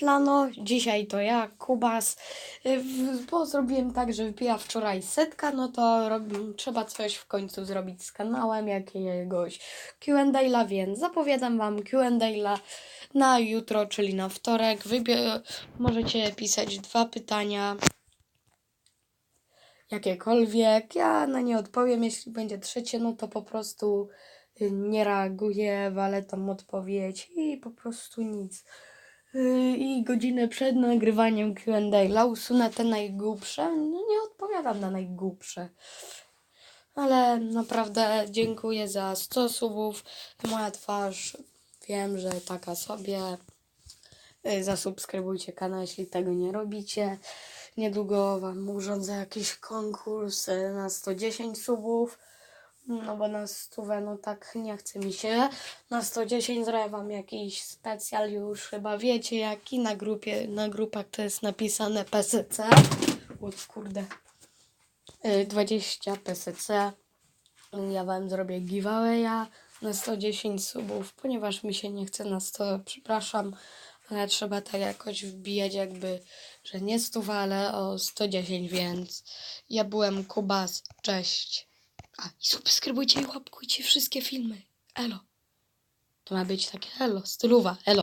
Flano, dzisiaj to ja, Kubas. Y, Bo zrobiłem tak, że wbija wczoraj setka, no to rob, trzeba coś w końcu zrobić z kanałem, jakiegoś Q&A, więc zapowiadam wam Q&A na jutro, czyli na wtorek. Wybie- możecie pisać dwa pytania, jakiekolwiek. Ja na nie odpowiem, jeśli będzie trzecie, no to po prostu y, nie reaguję, walę tam odpowiedź i po prostu nic. I godzinę przed nagrywaniem Q&A usunę te najgłupsze. No nie odpowiadam na najgłupsze. Ale naprawdę dziękuję za 100 subów. Moja twarz wiem, że taka sobie. Y, Zasubskrybujcie kanał, jeśli tego nie robicie. Niedługo Wam urządzę jakiś konkurs y, na 110 subów. No bo na stówę, no tak nie chce mi się. Na 110 zrobię Wam jakiś specjal, już chyba wiecie jaki. Na grupie, na grupach to jest napisane PSC. O kurde. Y, 20 PSC. Ja Wam zrobię giveawaya na 110 subów, ponieważ mi się nie chce na 100, przepraszam, ale trzeba tak jakoś wbijać jakby, że nie 100, ale o 110, więc ja byłem Kubas, cześć. A i subskrybujcie i łapkujcie wszystkie filmy. Elo. To ma być takie elo, stylowa, elo.